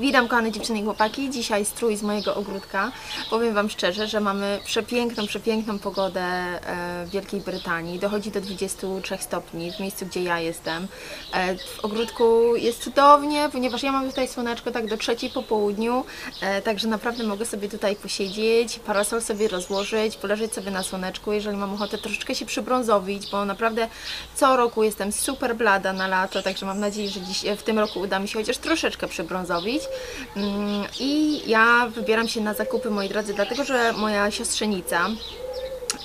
Witam kochane dziewczyny i chłopaki. Dzisiaj strój z mojego ogródka. Powiem Wam szczerze, że mamy przepiękną, przepiękną pogodę e, w Wielkiej Brytanii. Dochodzi do 23 stopni w miejscu, gdzie ja jestem. E, W ogródku jest cudownie, ponieważ ja mam tutaj słoneczko tak do trzeciej po południu, e, także naprawdę mogę sobie tutaj posiedzieć, parasol sobie rozłożyć, poleżeć sobie na słoneczku, jeżeli mam ochotę troszeczkę się przybrązowić, bo naprawdę co roku jestem super blada na lato, także mam nadzieję, że dziś, w tym roku uda mi się chociaż troszeczkę przybrązowić. Mm, I ja wybieram się na zakupy, moi drodzy, dlatego że moja siostrzenica,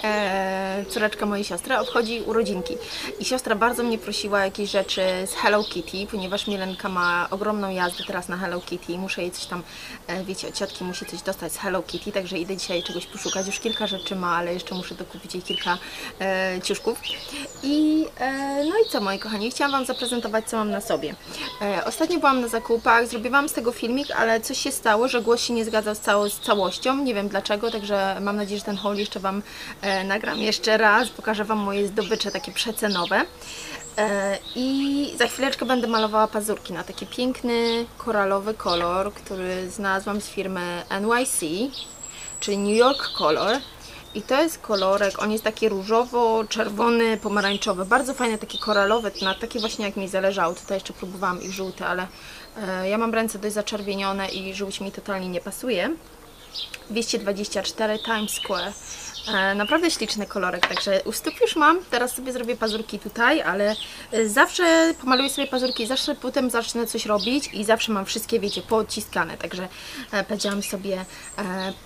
e, córeczka mojej siostry obchodzi urodzinki. I siostra bardzo mnie prosiła o jakieś rzeczy z Hello Kitty, ponieważ Milenka ma ogromną jazdę teraz na Hello Kitty. Muszę jej coś tam, e, wiecie, od ciotki musi coś dostać z Hello Kitty, także idę dzisiaj czegoś poszukać, już kilka rzeczy ma, ale jeszcze muszę dokupić jej kilka e, ciuszków. I e, no i co moi kochani, chciałam Wam zaprezentować co mam na sobie. E, ostatnio byłam na zakupach, zrobiłam z tego filmik, ale coś się stało, że głos się nie zgadzał z, cało, z całością, nie wiem dlaczego, także mam nadzieję, że ten haul jeszcze Wam e, nagram jeszcze raz, pokażę Wam moje zdobycze takie przecenowe. E, I za chwileczkę będę malowała pazurki na taki piękny koralowy kolor, który znalazłam z firmy NYC, czyli New York Color. I to jest kolorek, on jest taki różowo-czerwony, pomarańczowy, bardzo fajny, taki koralowy, na taki właśnie jak mi zależało. Tutaj jeszcze próbowałam ich żółty, ale e, ja mam ręce dość zaczerwienione i żółć mi totalnie nie pasuje. 224 Times Square. E, Naprawdę śliczny kolorek, także u stóp już mam, teraz sobie zrobię pazurki tutaj, ale e, zawsze pomaluję sobie pazurki, zawsze potem zacznę coś robić i zawsze mam wszystkie, wiecie, poodciskane, także e, powiedziałam sobie,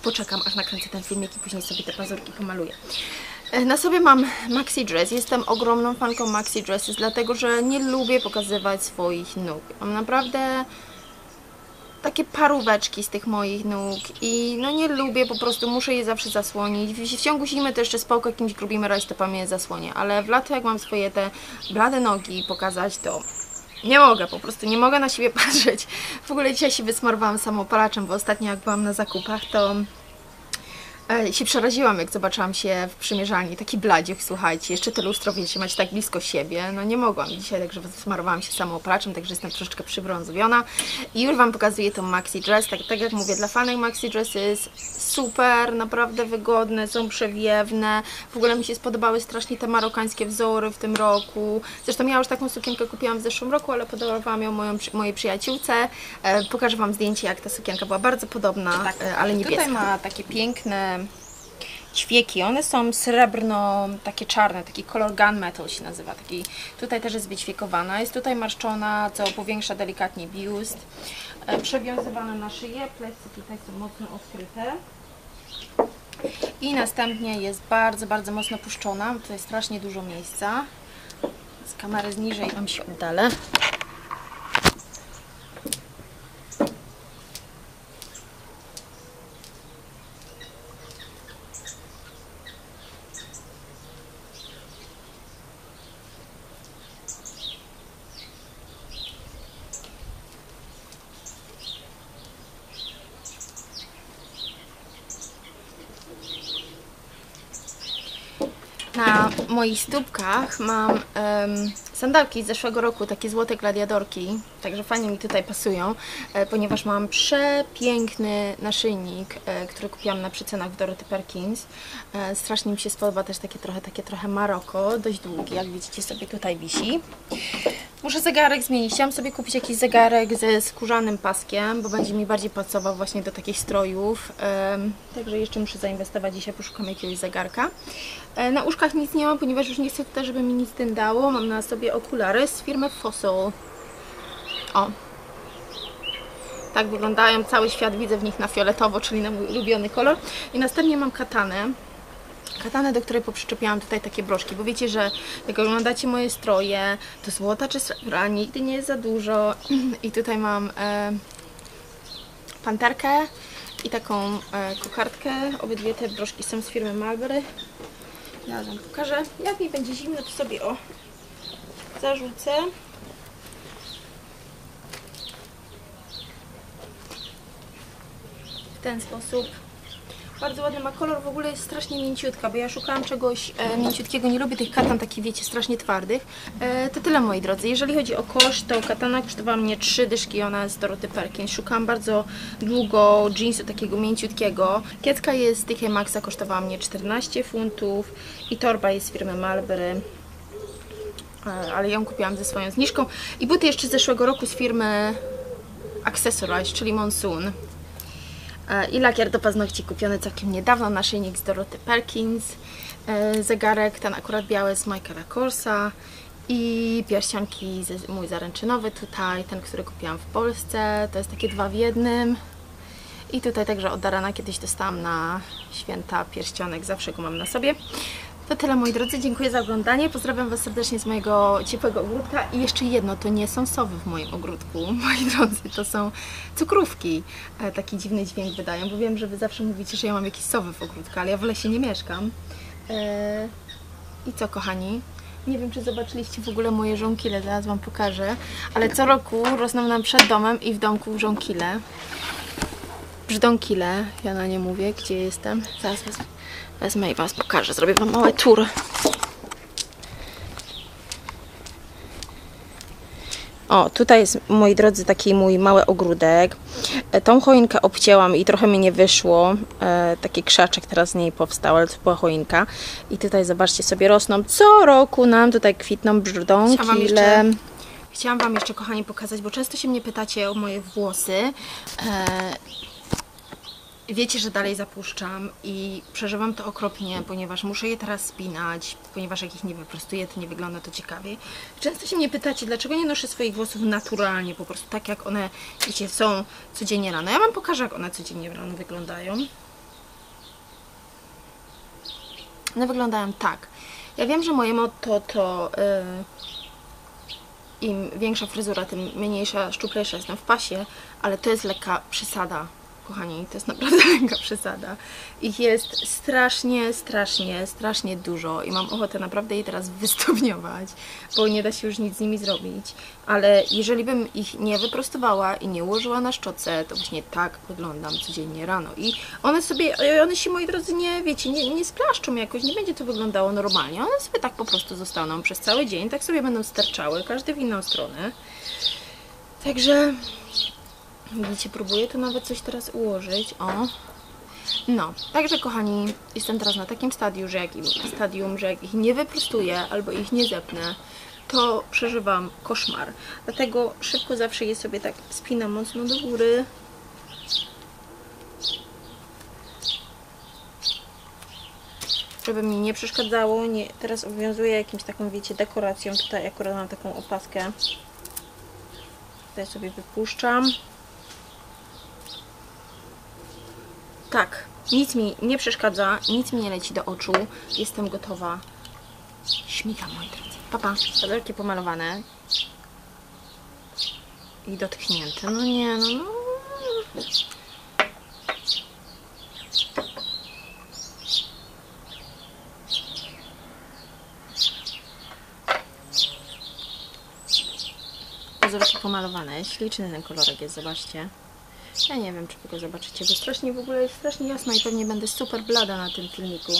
poczekam aż nakręcę ten filmik i później sobie te pazurki pomaluję. Na sobie mam maxi dress. Jestem ogromną fanką maxi dresses, dlatego że nie lubię pokazywać swoich nóg. Mam naprawdę takie paróweczki z tych moich nóg i no nie lubię, po prostu muszę je zawsze zasłonić. W, w ciągu zimy to jeszcze spoko jakimś grubym rajstopami je zasłonię, ale w lato jak mam swoje te blade nogi pokazać, to nie mogę, po prostu nie mogę na siebie patrzeć. W ogóle dzisiaj się wysmarowałam samopalaczem, bo ostatnio jak byłam na zakupach, to E, się przeraziłam, jak zobaczyłam się w przymierzalni. Taki bladziech, słuchajcie, jeszcze te lustro, wiecie, macie tak blisko siebie. No nie mogłam dzisiaj, także smarowałam się samoopraczem, także jestem troszeczkę przybrązowiona. I już Wam pokazuję tą maxi dress. Tak, tak jak mówię, dla fanek maxi dress jest super, naprawdę wygodne, są przewiewne. W ogóle mi się spodobały strasznie te marokańskie wzory w tym roku. Zresztą ja już taką sukienkę kupiłam w zeszłym roku, ale podarowałam ją moją, mojej przyjaciółce. E, pokażę Wam zdjęcie, jak ta sukienka była bardzo podobna, e, ale niebieska. Tutaj ma takie piękne ćwieki. One są srebrno, takie czarne, taki kolor gunmetal się nazywa. Taki, tutaj też jest wyćwiekowana. Jest tutaj marszczona, co powiększa delikatnie biust. E, przewiązywana na szyję. Plecy tutaj są mocno odkryte. I następnie jest bardzo, bardzo mocno puszczona. Tutaj strasznie dużo miejsca. Z kamery z niżej Wam się oddalę. Na moich stópkach mam em, sandałki z zeszłego roku, takie złote gladiadorki, także fajnie mi tutaj pasują, e, ponieważ mam przepiękny naszyjnik, e, który kupiłam na przycenach w Dorothy Perkins. E, strasznie mi się spodoba też takie trochę, takie trochę Maroko, dość długi, jak widzicie sobie tutaj wisi. Muszę zegarek zmienić. Chciałam sobie kupić jakiś zegarek ze skórzanym paskiem, bo będzie mi bardziej pasował właśnie do takich strojów. Także jeszcze muszę zainwestować. Dzisiaj poszukam jakiegoś zegarka. E, na uszkach nic nie mam, ponieważ już nie chcę tutaj, żeby mi nic dędało. Mam na sobie okulary z firmy Fossil. O. Tak wyglądają. Cały świat widzę w nich na fioletowo, czyli na mój ulubiony kolor. I następnie mam katanę katanę, do której poprzyczepiałam tutaj takie broszki, bo wiecie, że jak oglądacie moje stroje, to złota czy srebra nigdy nie jest za dużo. I tutaj mam e, panterkę i taką e, kokardkę, obydwie te broszki są z firmy Marlboro ja Wam pokażę, jak mi będzie zimno, to sobie o zarzucę. W ten sposób Bardzo ładny ma kolor, w ogóle jest strasznie mięciutka, bo ja szukałam czegoś e, mięciutkiego, nie lubię tych katan takich, wiecie, strasznie twardych. E, to tyle, moi drodzy. Jeżeli chodzi o koszt, to katana kosztowała mnie 3 dyszki, ona jest Doroty Perkins. Szukałam bardzo długo jeansu takiego mięciutkiego. Kiecka jest z TK Maxa, kosztowała mnie 14 funtów i torba jest z firmy Marlboro. E, ale ją kupiłam ze swoją zniżką. I buty jeszcze z zeszłego roku z firmy Accessorize, czyli Monsoon. E, I lakier do paznokci kupiony całkiem niedawno, naszyjnik z Doroty Perkins, e, zegarek, ten akurat biały z Michaela Korsa i pierścionki, mój zaręczynowy tutaj, ten, który kupiłam w Polsce, to jest takie dwa w jednym. I tutaj także od Darana kiedyś dostałam na święta pierścionek, zawsze go mam na sobie. To tyle moi drodzy, dziękuję za oglądanie, pozdrawiam Was serdecznie z mojego ciepłego ogródka. I jeszcze jedno, to nie są sowy w moim ogródku, moi drodzy, to są cukrówki. E, Taki dziwny dźwięk wydają, bo wiem, że Wy zawsze mówicie, że ja mam jakieś sowy w ogródku, ale ja w lesie nie mieszkam. E, I co kochani? Nie wiem, czy zobaczyliście w ogóle moje żonkile, zaraz Wam pokażę, ale co roku rosną nam przed domem i w domku żonkile brzdąkile, ja na nie mówię, gdzie jestem. Zaraz wezmę, wezmę i Was pokażę, zrobię Wam mały tour. O, tutaj jest, moi drodzy, taki mój mały ogródek. E, Tą choinkę obcięłam i trochę mi nie wyszło. E, taki krzaczek teraz z niej powstał, ale to była choinka. I tutaj zobaczcie sobie rosną. Co roku nam tutaj kwitną brzdąkile. Chciałam Wam jeszcze, kochani, pokazać, bo często się mnie pytacie o moje włosy. E, Wiecie, że dalej zapuszczam i przeżywam to okropnie, ponieważ muszę je teraz spinać, ponieważ jak ich nie wyprostuję, to nie wygląda to ciekawie. Często się mnie pytacie, dlaczego nie noszę swoich włosów naturalnie, po prostu tak jak one, wiecie, są codziennie rano. Ja Wam pokażę, jak one codziennie rano wyglądają. One wyglądają tak. Ja wiem, że moje motto to yy, im większa fryzura, tym mniejsza, szczuplejsza jestem w pasie, ale to jest lekka przesada, kochani, to jest naprawdę lekka przesada. Ich jest strasznie, strasznie, strasznie dużo i mam ochotę naprawdę je teraz wystopniować, bo nie da się już nic z nimi zrobić. Ale jeżeli bym ich nie wyprostowała i nie ułożyła na szczotce, to właśnie tak wyglądam codziennie rano. I one sobie, one się, moi drodzy, nie, wiecie, nie, nie splaszczą jakoś, nie będzie to wyglądało normalnie. One sobie tak po prostu zostaną przez cały dzień, tak sobie będą sterczały, każdy w inną stronę. Także Widzicie, próbuję tu nawet coś teraz ułożyć. O. No, także kochani, jestem teraz na takim stadium, że jak, stadium, że jak ich nie wyprostuję albo ich nie zepnę, to przeżywam koszmar. Dlatego szybko zawsze je sobie tak spinam mocno do góry. Żeby mi nie przeszkadzało. Nie, teraz obowiązuję jakimś taką, wiecie, dekoracją. Tutaj akurat mam taką opaskę. Tutaj sobie wypuszczam. Tak, nic mi nie przeszkadza, nic mi nie leci do oczu. Jestem gotowa. Śmigam, moi drodzy. Papa, padelki pomalowane. I dotknięte. No nie, no, no. Pazurki pomalowane. Śliczny ten kolorek jest, zobaczcie. Ja nie wiem, czy wy go zobaczycie, bo strasznie w ogóle jest strasznie jasno i pewnie będę super blada na tym filmiku.